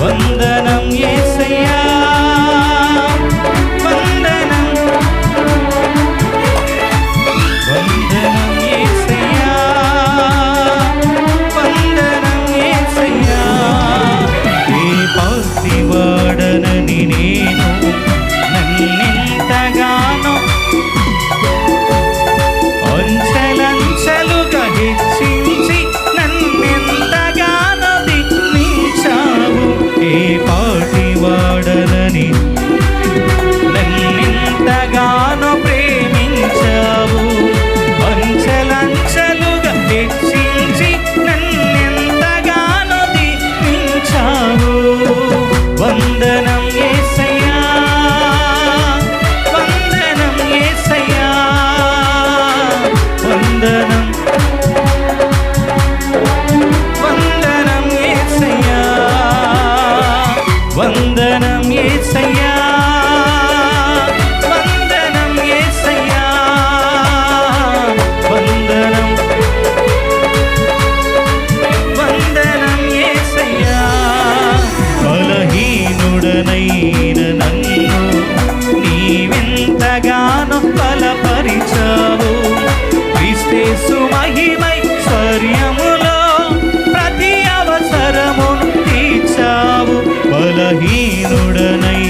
வந்தனம் ஏ వందనం ఏసయ్యా. వందనం ఏసయ్యా. వందనం. వందనం ఏసయ్యా. బలహీనుడనైన నన్ను నీవెంతగానో బలపరిచావు. క్రిస్తేసు பலகீனுடனை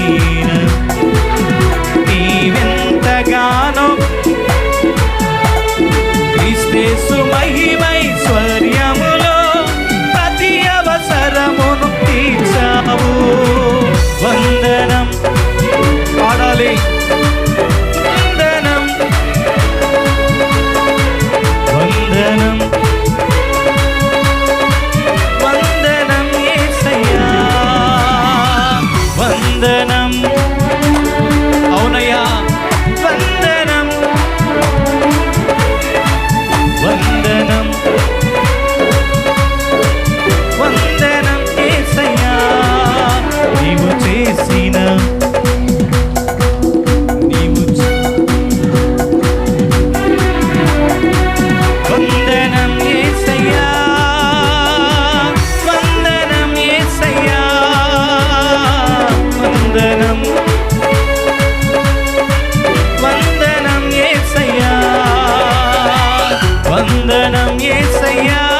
చేసిన నీవు వందనం ఏసయ్యా వందనం ఏసయ్యా వందనం వందనం ఏసయ్యా